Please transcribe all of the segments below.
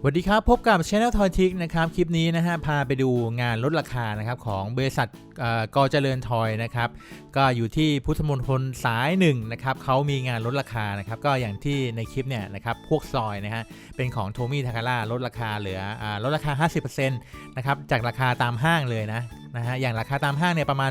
สวัสดีครับ พบกับ Channel t o y t i c นะครับ คลิปนี้นะฮะพาไปดูงานลดราคานะครับของบริษัทก่อกอเจริญทอยนะครับก็อยู่ที่พุทธมณฑลสายหนึ่งนะครับเขามีงานลดราคานะครับก็อย่างที่ในคลิปเนี่ยนะครับพวกซอยนะฮะเป็นของโทมี่ทาคาร่าลดราคาเหลืออลดราคา 50%นะครับจากราคาตามห้างเลยนะนะฮะอย่างราคาตามห้างเนี่ยประมาณ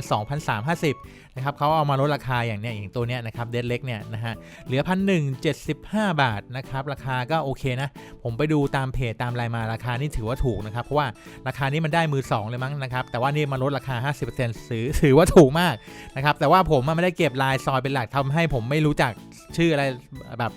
2,350นะครับเขาเอามาลดราคาอย่างเนี้ยอย่างตัวเนี้ยนะครับเดดเล็กเนี่ยนะฮะเหลือพันหนึ่งเจ็ดสิบห้าบาทนะครับราคาก็โอเคนะผมไปดูตามเพจตามรายมาราคานี่ถือว่าถูกนะครับ เพราะว่าราคานี้มันได้มือ 2 เลยมั้งนะครับ แต่ว่านี่มาลดราคา 50%ซื้อถือว่าถูกมากนะครับ แต่ว่าผมไม่ได้เก็บลายซอยเป็นหลักทำให้ผมไม่รู้จักชื่ออะไรแบบ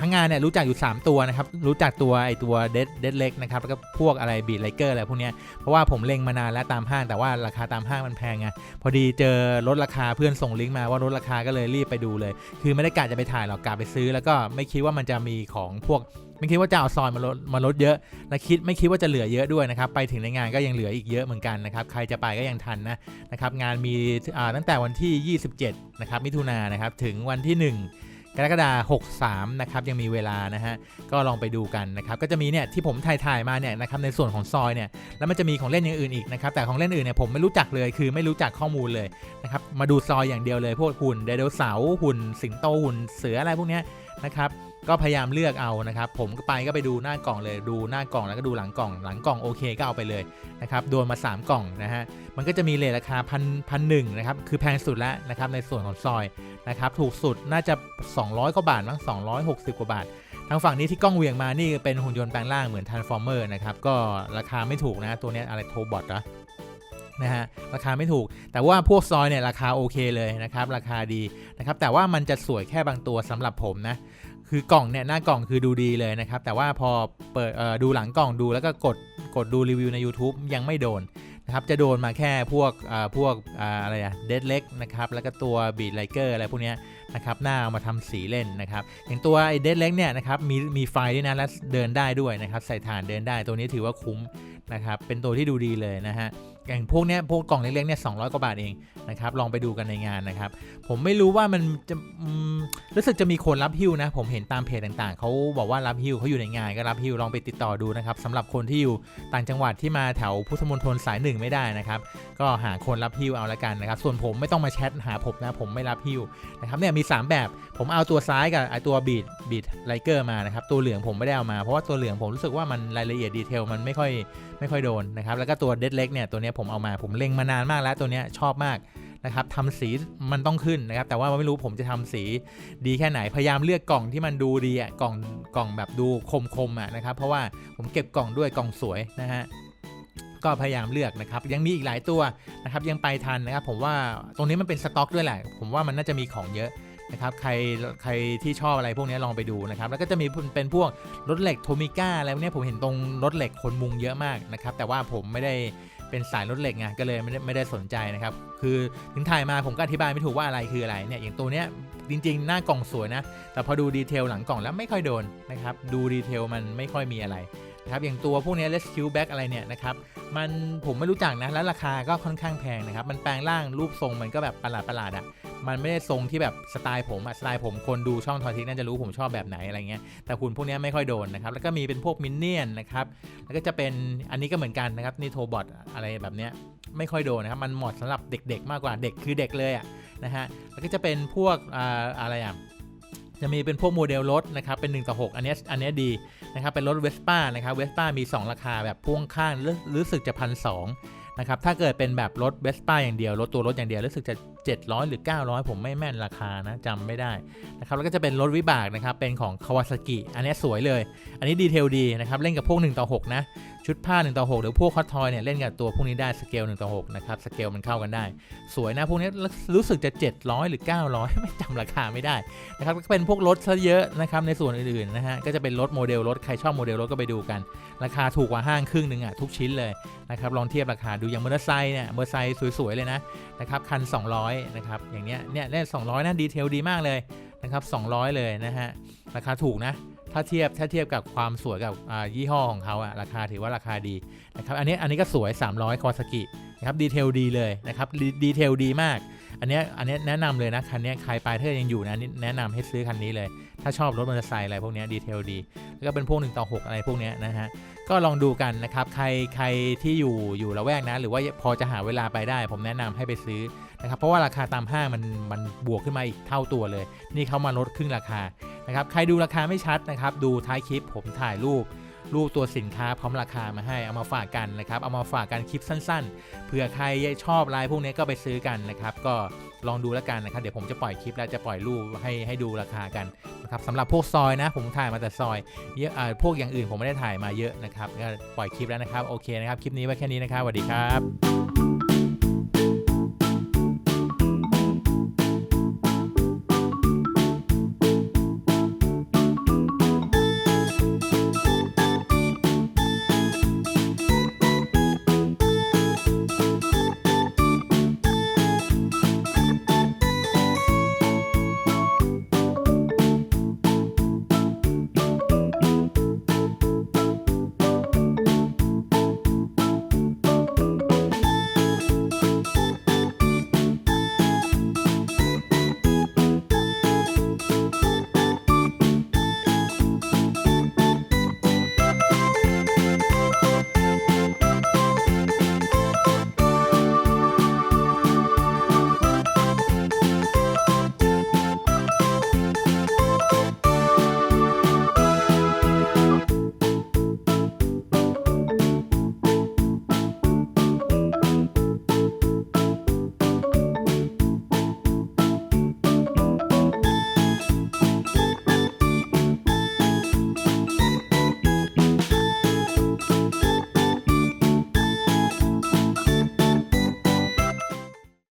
ทั้งงานเนี่ยรู้จักอยู่ 3 ตัวนะครับ รู้จักตัวไอตัวเดดเดดเล็กนะครับแล้วก็พวกอะไรบีไลเกอร์อะไรพวกเนี้ยเพราะว่าผมเล็งมานานแล้วตามห้างแต่ว่าราคาตามห้างมันแพงไงพอดีเจอลดราคาเพื่อนส่งลิงก์มาว่าลดราคาก็เลยรีบไปดูเลย คือไม่ได้กะจะไปถ่ายหรอกกะไปซื้อ แล้วก็ไม่คิดว่ามันจะมีของพวกไม่คิดว่าจะเอาซอยมาลดมาลดเยอะ และคิดไม่คิดว่าจะเหลือเยอะด้วยนะครับ ไปถึงในงานก็ยังเหลืออีกเยอะเหมือนกันนะครับ ใครจะไปก็ยังทันนะนะครับ งานมีอ่าตั้งแต่วันที่ 27 นะครับ มิถุนายนนะครับ ถึงวันที่ 1 กรกฎาคม63นะครับยังมีเวลานะฮะก็ลองไปดูกันนะครับก็จะมีเนี่ยที่ผมถ่ายถ่ายๆมาเนี่ยนะครับในส่วนของซอยเนี่ยแล้วมันจะมีของเล่นอย่างอื่นอีกนะครับแต่ของเล่นอื่นเนี่ยผมไม่รู้จักเลยคือไม่รู้จักข้อมูลเลยนะครับมาดูซอยอย่างเดียวเลย พวกหุ่นไดโนเสาร์หุ่นสิงโตหุ่นเสืออะไรพวกเนี้ยนะครับ ก็พยายามเลือกเอานะครับ ผมก็ไปก็ไปดูหน้ากล่องเลยดูหน้ากล่องแล้วก็ดูหลังกล่องหลังกล่องโอเคก็เอาไปเลยนะครับโดนมา 3 กล่องนะฮะมันก็จะมีเลทราคาพันพันหนึ่งนะครับคือแพงสุดแล้วนะครับในส่วนของซอยนะครับถูกสุดน่าจะ 200 กว่าบาทมั้ง260 กว่าบาท ทางฝั่งนี้ที่กล้องเหวียงมานี่เป็นหุ่นยนต์แปลงร่างเหมือนทันฟอร์เมอร์นะครับก็ราคาไม่ถูกนะตัวนี้อะไรโทบอทนะนะฮะราคาไม่ถูก แต่ว่าพวกซอยเนี่ยราคาโอเคเลยนะครับราคาดีนะครับแต่ว่ามันจะสวยแค่บางตัวสำหรับผมนะ คือกล่องเนี่ยหน้ากล่องคือดูดีเลยนะครับ แต่ว่าพอเปิดดูหลังกล่องดูแล้วก็กดกดดูรีวิวใน YouTube ยังไม่โดนนะครับจะโดนมาแค่พวกพวกอะไรอะเดดเล็กนะครับแล้วก็ตัวบีดไลเกอร์อะไรพวกเนี้ยนะครับหน้าเอามาทำสีเล่นนะครับอย่างตัวไอเดดเล็กเนี่ยนะครับมีมีไฟด้วยนะและเดินได้ด้วยนะครับใส่ฐานเดินได้ตัวนี้ถือว่าคุ้ม นะครับเป็นตัวที่ดูดีเลยนะฮะอย่างพวกเนี้ยพวกกล่องเล็กๆเนี่ยสองกว่าบาทเองนะครับลองไปดูกันในงานนะครับ ผมไม่รู้ว่ามันจะรู้สึกจะมีคนรับฮิ้วนะ ผมเห็นตามเพจต่างๆเขาบอกว่ารับฮิ้วเขาอยู่ในงานก็รับฮิ้วลองไปติดต่อดูนะครับสำหรับคนที่อยู่ต่างจังหวัดที่มาแถวพุทธมณฑลสายหนึ่งไม่ได้นะครับก็หาคนรับฮิ้วเอาละกันนะครับ ส่วนผมไม่ต้องมาแชทหาผมนะผมไม่รับฮิ้วนะครับเนี่ยมี 3 แบบ ผมเอาตัวซ้ายกับไอตัวบีดบีดไลเกอร์มานะครับตัวเหลืองผมไม่ได้เอามาเพราะว่าตัวเหลืองผมรู้สึกว่ามันรายละเอียดดีเทลมันไม่ค่อยไม่ค่อยโดนนะครับ แล้วก็ตัวเด็ดเล็กเนี่ยตัวเนี้ยผมเอามาผมเล็งมานานมากแล้วตัวเนี้ยชอบมากนะครับทำสีมันต้องขึ้นนะครับ แต่ว่าไม่รู้ผมจะทำสีดีแค่ไหนพยายามเลือกกล่องที่มันดูดีอะกล่องกล่องแบบดูคมๆอะนะครับ เพราะว่าผมเก็บกล่องด้วยกล่องสวยนะฮะก็พยายามเลือกนะครับ ยังมีอีกหลายตัวนะครับยังไปทันนะครับ ผมว่าตรงนี้มันเป็นสต็อกด้วยแหละ ผมว่ามันน่าจะมีของเยอะ นะครับใครใครที่ชอบอะไรพวกนี้ลองไปดูนะครับแล้วก็จะมีเป็นพวกรถเหล็กโทมิก้าอะไรพวกนี้ผมเห็นตรงรถเหล็กคนมุงเยอะมากนะครับแต่ว่าผมไม่ได้เป็นสายรถเหล็กไงก็เลยไม่ได้ไม่ได้สนใจนะครับคือถึงถ่ายมาผมก็อธิบายไม่ถูกว่าอะไรคืออะไรเนี่ยอย่างตัวเนี้ยจริงๆ หน้ากล่องสวยนะ แต่พอดูดีเทลหลังกล่องแล้วไม่ค่อยโดนนะครับ ดูดีเทลมันไม่ค่อยมีอะไรนะครับอย่างตัวพวกเนี้ rescue back อะไรเนี่ยนะครับ มันผมไม่รู้จักนะ แล้วราคาก็ค่อนข้างแพงนะครับ มันแปลงร่างรูปทรงมันก็แบบประหลาดประหลาดอะ่ะ มันไม่ได้ทรงที่แบบสไตล์ผมอะสไตล์ผมคนดูช่องทอทิกน่าจะรู้ผมชอบแบบไหนอะไรเงี้ยแต่คุณพวกนี้ไม่ค่อยโดนนะครับแล้วก็มีเป็นพวกมินเนี่ยนนะครับแล้วก็จะเป็นอันนี้ก็เหมือนกันนะครับนี่โทบอทอะไรแบบเนี้ยไม่ค่อยโดนนะครับมันเหมาะสำหรับเด็กๆ มากกว่าเด็กคือเด็กเลยอะนะฮะแล้วก็จะเป็นพวกออะไรอะจะมีเป็นพวกโมเดลรถนะครับเป็น1ต่อ6อันเนี้ยอันเนี้ยดีนะครับเป็นรถเวสป้านะครับเวสป้ามี 2 ราคาแบบพ่วงข้างรู้รู้สึกจะพันส นะครับถ้าเกิดเป็นแบบรถเวสป้าอย่างเดียว รถตัวรถอย่างเดียวรู้สึกจะ 700 หรือ 900 ผมไม่แม่นราคานะจำไม่ได้นะครับแล้วก็จะเป็นรถวิบากนะครับเป็นของคาวาซากิอันนี้สวยเลย อันนี้ดีเทลดีนะครับเล่นกับพวก1ต่อ6นะ ชุดผ้า1ต่อ6หรือพวกคอตทอยเนี่ยเล่นกับตัวพวกนี้ได้สเกล1ต่อ6นะครับสเกลมันเข้ากันได้ สวยนะพวกนี้รู้สึกจะ 700 หรือ 900 ไม่จำราคาไม่ได้นะครับก็เป็นพวกรถซะเยอะนะครับในส่วนอื่นๆนะฮะก็จะเป็นรถโมเดลรถใครชอบโมเดลรถก็ไปดูกัน ราคาถูกกว่าห้างครึ่งหนึ่งอะทุกชิ้นเลยนะครับลองเทียบราคาดูอย่างมอเตอร์ไซค์เนี่ยมอเตอร์ไซค์สวยๆเลยนะนะครับคัน 200นะครับอย่างเนี้ยเนี่ยเนี่ย200นะดีเทลดีมากเลยนะครับ200 เลยนะฮะราคาถูกนะ ถ้าเทียบถ้าเทียบกับความสวยกับยี่ห้อของเขาอะราคาถือว่าราคาดีนะครับอันนี้อันนี้ก็สวย 300 คอสกิ นะครับดีเทลดีเลยนะครับดีเทลดีมาก อันเนี้ยอันเนี้ยแนะนำเลยนะคันนี้ใครปลายเทอร์ยังอยู่นะนี่แนะนำให้ซื้อคันนี้เลย ถ้าชอบรถมอเตอร์ไซค์อะไรพวกนี้ดีเทลดี แล้วก็เป็นพวก1ต่อ6 อะไรพวกนี้นะฮะก็ลองดูกันนะครับใครใครที่อยู่อยู่ละแวกนะหรือว่าพอจะหาเวลาไปได้ ผมแนะนำให้ไปซื้อนะครับเพราะว่าราคาตามห้างมันมันบวกขึ้นมาอีกเท่าตัวเลย นี่เขามาลดครึ่งราคานะครับใครดูราคาไม่ชัดนะครับดูท้ายคลิปผมถ่ายรูป รูปตัวสินค้าพร้อมราคามาให้เอามาฝากกันนะครับเอามาฝากกันคลิปสั้น ๆเผื่อใครชอบลายพวกนี้ก็ไปซื้อกันนะครับ ก็ลองดูแล้วกันนะครับเดี๋ยวผมจะปล่อยคลิปแล้วจะปล่อยรูปให้ให้ดูราคากันนะครับสำหรับพวกซอยนะ ผมถ่ายมาแต่ซอยเยอะอ่าพวกอย่างอื่นผมไม่ได้ถ่ายมาเยอะนะครับก็ปล่อยคลิปแล้วนะครับโอเคนะครับคลิปนี้ไว้แค่นี้นะครับสวัสดีครับ